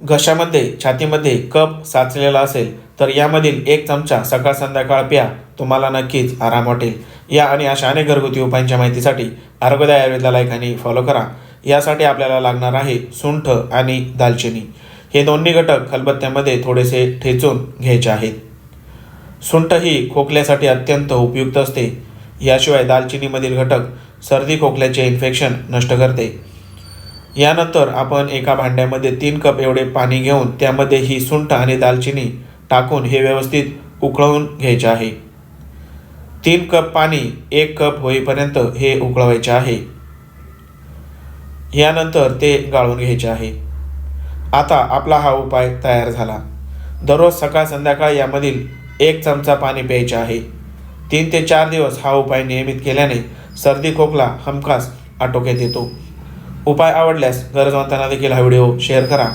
घशामध्ये छातीमध्ये कप साचलेला असेल तर यामधील एक चमचा सकाळ संध्याकाळ प्या तुम्हाला नक्कीच आराम वाटेल. या आणि अशा अनेक घरगुती उपायांच्या माहितीसाठी आरोग्यदाय आयुर्वेदा लाईक आणि फॉलो करा. यासाठी आपल्याला लागणार आहे सुंठ आणि दालचिनी. हे दोन्ही घटक खलबत्त्यामध्ये थोडेसे ठेचून घ्यायचे आहेत. सुंठ ही खोकल्यासाठी अत्यंत उपयुक्त असते. याशिवाय दालचिनीमधील घटक सर्दी खोकल्याचे इन्फेक्शन नष्ट करते. यानंतर आपण एका भांड्यामध्ये तीन कप एवढे पाणी घेऊन त्यामध्ये ही सुंठ आणि दालचिनी टाकून हे व्यवस्थित उकळवून घ्यायचे आहे. तीन कप पाणी एक कप होईपर्यंत हे उकळवायचे आहे. यानंतर ते गाळून घ्यायचे आहे. आता आपला हा उपाय तयार झाला. दररोज सकाळ संध्याकाळ यामधील एक चमचा पाणी प्यायचे आहे. तीन ते चार दिवस हा उपाय नियमित केल्याने सर्दी खोकला हमखास आटोक्यात येतो. उपाय आवडल्यास गरजवंतांना देखील हा व्हिडिओ शेअर करा.